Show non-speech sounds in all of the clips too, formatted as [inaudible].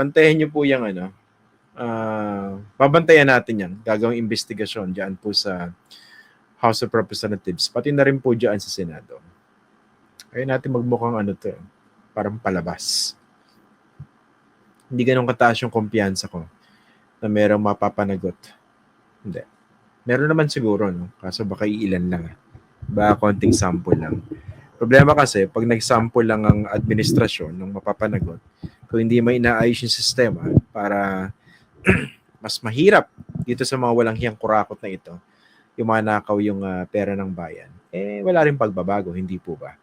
bantayan niyo po yung ano, ah, babantayan natin yan. Gagawing investigasyon diyan po sa House of Representatives, pati na rin po diyan sa Senado. Kaya natin magmukhang ano to, parang palabas. Hindi ganun kataas yung kumpiyansa ko na merong mapapanagot. Hindi. Meron naman siguro, no? Kaso baka ilan lang. ah. Baka konting sample lang. Problema kasi, pag nag-sample lang ang administrasyon ng mapapanagot, kung hindi may inaayos yung sistema para [clears throat] mas mahirap dito sa mga walang hiyang kurakot na ito, yung mga nakaw yung ah, pera ng bayan, eh wala rin pagbabago, hindi po ba?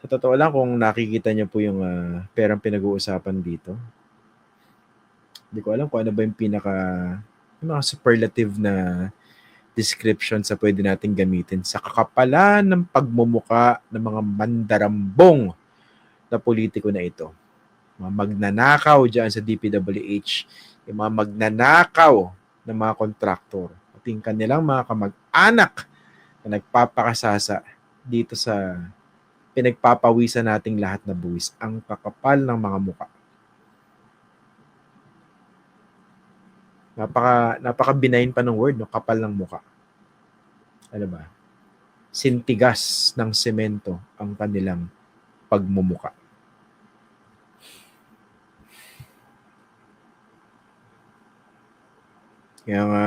Sa totoo lang, kung nakikita niyo po yung ah, perang pinag-uusapan dito, hindi ko alam kung ano ba yung pinaka yung mga superlative na description sa pwede nating gamitin sa kakapalan ng pagmumuka ng mga mandarambong na politiko na ito. Mga magnanakaw dyan sa DPWH, yung mga magnanakaw ng mga kontraktor, at yung kanilang mga kamag-anak na nagpapakasasa dito sa pinagpapawisan nating lahat na buwis, ang kakapal ng mga muka. Napaka napaka benign pa ng word, no? Kapal ng muka. Ano ba? Sintigas ng semento ang kanilang pagmumuka. Kaya nga,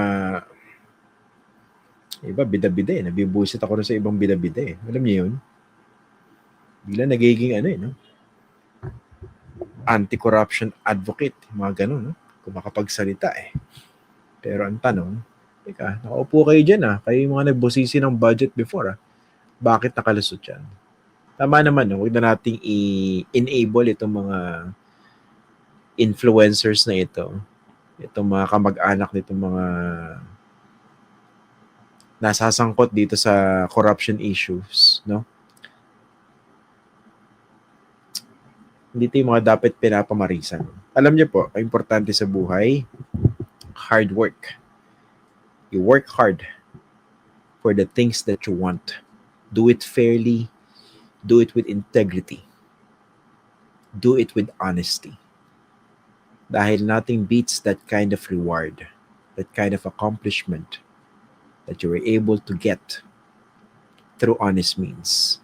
iba, bida-bida eh. Nabibusit ako rin sa ibang bida-bida eh. Alam niyo yun? Bigla nagiging ano eh, no? Anti-corruption advocate. Mga ganun, no? Kung makapagsalita eh. Pero ang tanong, teka, nakaupo kayo dyan ah. Kayo yung mga nagbusisi ng budget before ah. Bakit nakalusot yan? Tama naman, no? huwag na nating i-enable itong mga influencers na ito. Itong mga kamag-anak nitong mga nasasangkot dito sa corruption issues, no? Hindi ito yung mga dapat pinapamarisan. Alam niyo po, importante sa buhay, hard work. You work hard for the things that you want. Do it fairly. Do it with integrity. Do it with honesty. Dahil nothing beats that kind of reward, that kind of accomplishment that you were able to get through honest means.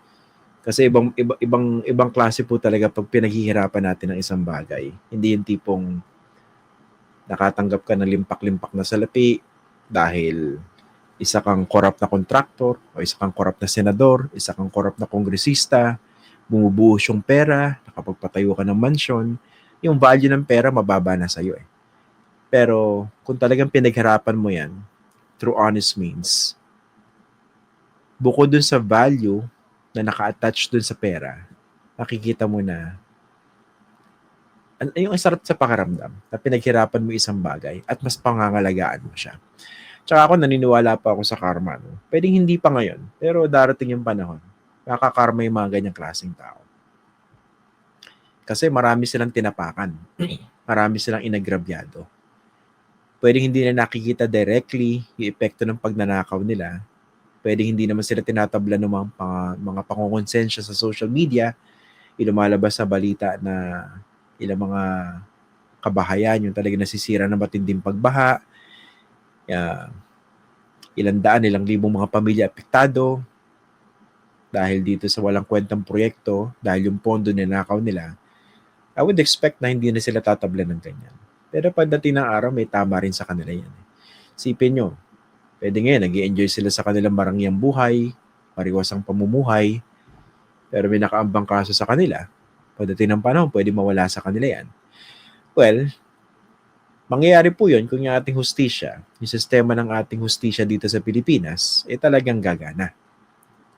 Kasi ibang iba, ibang ibang klase po talaga pag pinaghihirapan natin ng isang bagay. Hindi yung tipong nakatanggap ka ng limpak-limpak na salapi dahil isa kang corrupt na kontraktor o isa kang corrupt na senador, isa kang corrupt na kongresista, bumubuhos yung pera, nakapagpatayo ka ng mansyon, yung value ng pera mababa na sa'yo eh. Pero kung talagang pinaghirapan mo yan through honest means, bukod dun sa value na naka-attach dun sa pera, nakikita mo na yung sarap sa pakaramdam na pinaghirapan mo isang bagay at mas pangangalagaan mo siya. Tsaka ako naniniwala pa ako sa karma. No? Pwedeng hindi pa ngayon, pero darating yung panahon. Nakakarma yung mga ganyang klaseng tao. Kasi marami silang tinapakan. [clears throat] marami silang inagrabyado. Pwedeng hindi na nakikita directly yung epekto ng pagnanakaw nila. Pwedeng hindi naman sila tinatabla ng mga, mga, mga pangongonsensya sa social media. Ilumalabas sa balita na ilang mga kabahayan yung talaga nasisira ng matinding pagbaha. Uh, ilang daan, ilang libong mga pamilya apektado dahil dito sa walang kwentang proyekto, dahil yung pondo ninakaw nila, I would expect na hindi na sila tatabla ng ganyan. Pero pagdating ng araw, may tama rin sa kanila yan. Sipin nyo, pwede ngayon, nag enjoy sila sa kanilang marangyang buhay, mariwasang pamumuhay, pero may nakaambang kaso sa kanila. Pagdating ng panahon, pwede mawala sa kanila yan. Well, mangyayari po yun kung yung ating hustisya, yung sistema ng ating hustisya dito sa Pilipinas, eh talagang gagana.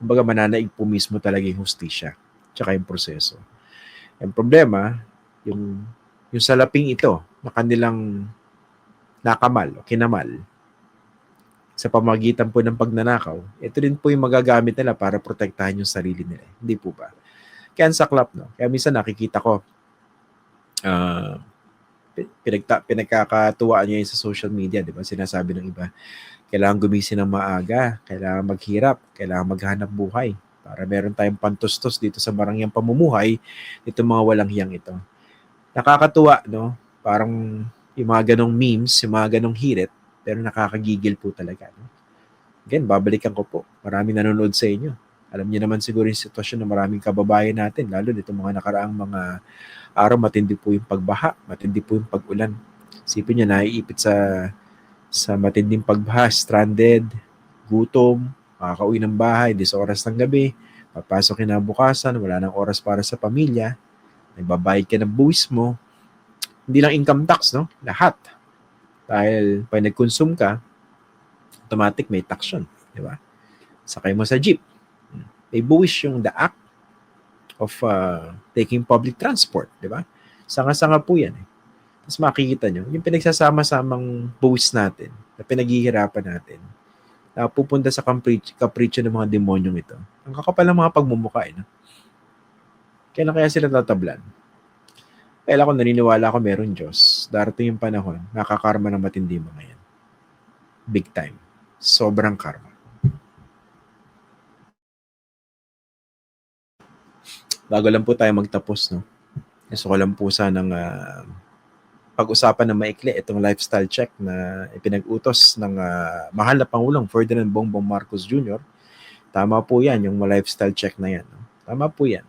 Kumbaga mananaig po mismo talaga yung hustisya, tsaka yung proseso. Ang problema, yung, yung salaping ito na kanilang nakamal o kinamal sa pamagitan po ng pagnanakaw, ito rin po yung magagamit nila para protektahan yung sarili nila. Hindi po ba? Kaya ang saklap, no? Kaya minsan nakikita ko, uh, pinagta, pinagkakatuwaan niya sa social media, di ba? Sinasabi ng iba, kailangan gumising ng maaga, kailangan maghirap, kailangan maghanap buhay para meron tayong pantustos dito sa barangyang pamumuhay nito mga walang hiyang ito. Nakakatuwa, no? Parang yung mga ganong memes, yung mga ganong hirit, pero nakakagigil po talaga. No? Again, babalikan ko po. Maraming nanonood sa inyo. Alam niyo naman siguro yung sitwasyon ng maraming kababayan natin, lalo nito mga nakaraang mga araw, matindi po yung pagbaha, matindi po yung pag-ulan. Sipin niyo, naiipit sa sa matinding pagbaha, stranded, gutom, makakauwi ng bahay, 10 oras ng gabi, papasok kinabukasan, wala nang oras para sa pamilya, nagbabayad ka ng buwis mo, hindi lang income tax, no? Lahat. Dahil pag nag-consume ka, automatic may tax yun. Di ba? Sakay mo sa jeep. May buwis yung the act of uh, taking public transport. Di ba? Sanga-sanga po yan. Eh. Tapos makikita nyo, yung pinagsasama-samang buwis natin, na pinaghihirapan natin, na pupunta sa kapritsyo, ng mga demonyong ito. Ang kakapal ng mga pagmumukha. Eh, no? Kailan kaya sila tatablan? Kaya ako naniniwala ako meron Diyos. Darating yung panahon, nakakarma ng matindi mga yan. Big time. Sobrang karma. Bago lang po tayo magtapos, no? Gusto ko lang po sanang uh, pag-usapan ng maikli itong lifestyle check na ipinag-utos ng uh, mahal na Pangulong Ferdinand Bongbong Marcos Jr. Tama po yan, yung lifestyle check na yan. No? Tama po yan.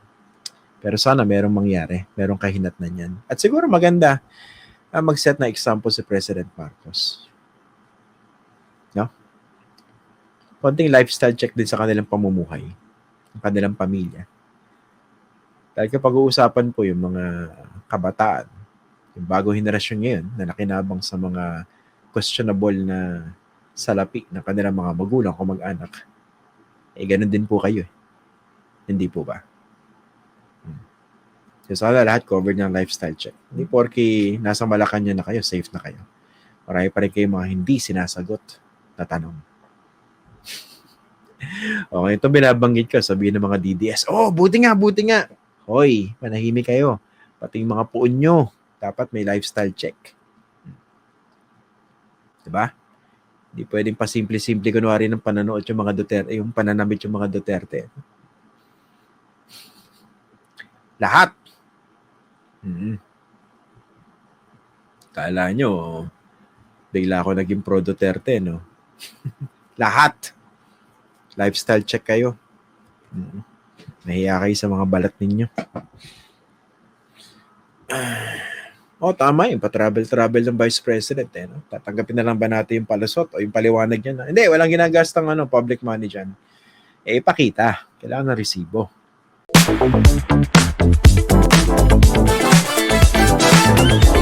Pero sana merong mangyari, merong kahinatnan yan. At siguro maganda uh, mag-set na example si President Marcos. No? Konting lifestyle check din sa kanilang pamumuhay, ng kanilang pamilya. Dahil kapag uusapan po yung mga kabataan, yung bagong henerasyon ngayon na nakinabang sa mga questionable na salapi ng kanilang mga magulang o mag-anak, eh ganun din po kayo. Eh. Hindi po ba? So, sana lahat covered ng lifestyle check. Hindi porke nasa Malacanang na kayo, safe na kayo. Marami pa rin kayo mga hindi sinasagot na tanong. [laughs] okay, ito binabanggit ko, sabihin ng mga DDS, oh, buti nga, buti nga. Hoy, manahimik kayo. Pati mga puon nyo, dapat may lifestyle check. Diba? Hindi pwedeng pasimple-simple kunwari ng pananood yung mga Duterte, yung pananamit yung mga Duterte. Lahat Mm. Kala nyo, bigla ako naging pro Duterte, no? [laughs] Lahat. Lifestyle check kayo. Mm. Nahiya kayo sa mga balat ninyo. [sighs] Oh, tama yun. Pa-travel-travel ng Vice President. Eh, no? Tatanggapin na lang ba natin yung palusot o yung paliwanag niya na, hindi, walang ginagastang ano, public money dyan. Eh, ipakita. Kailangan ng resibo. Thank